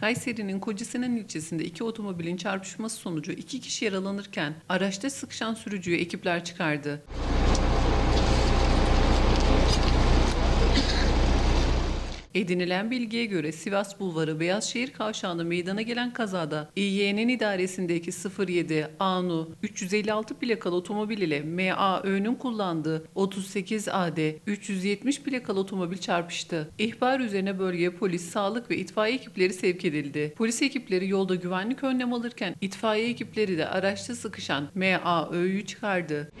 Kayseri'nin Kocasinan ilçesinde iki otomobilin çarpışması sonucu iki kişi yaralanırken araçta sıkışan sürücüyü ekipler çıkardı. Edinilen bilgiye göre Sivas Bulvarı Beyazşehir Kavşağı'nda meydana gelen kazada İYN'in idaresindeki 07 ANU 356 plakalı otomobil ile MAÖ'nün kullandığı 38 AD 370 plakalı otomobil çarpıştı. İhbar üzerine bölgeye polis, sağlık ve itfaiye ekipleri sevk edildi. Polis ekipleri yolda güvenlik önlem alırken itfaiye ekipleri de araçta sıkışan MAÖ'yü çıkardı.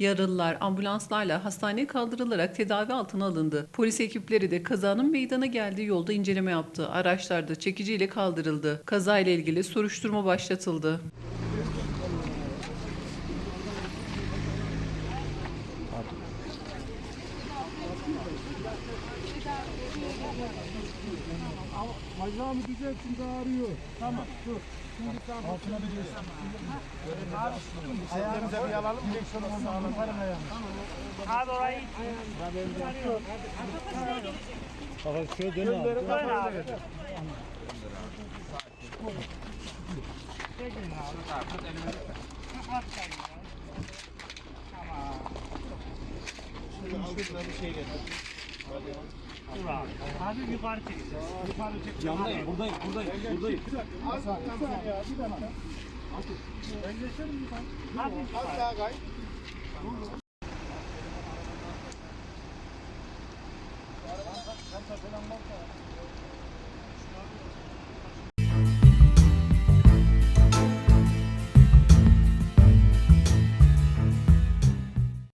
Yaralılar ambulanslarla hastaneye kaldırılarak tedavi altına alındı. Polis ekipleri de kazanın meydana geldiği yolda inceleme yaptı. Araçlar da çekiciyle kaldırıldı. Kaza ile ilgili soruşturma başlatıldı. Bacağımı düzelttim de ağrıyor. Tamam dur. Şimdi tamam. Altına bir diyorsun. Ayağımıza bir alalım. Direksiyonu sağlam. Varım ayağımı. Abi orayı Bak şöyle dön abi. dön abi. Dur abi. Abi yukarı çekeceğiz. Yukarı çek. Yandayım. Buradayım. Buradayım. Buradayım. Abi yukarı.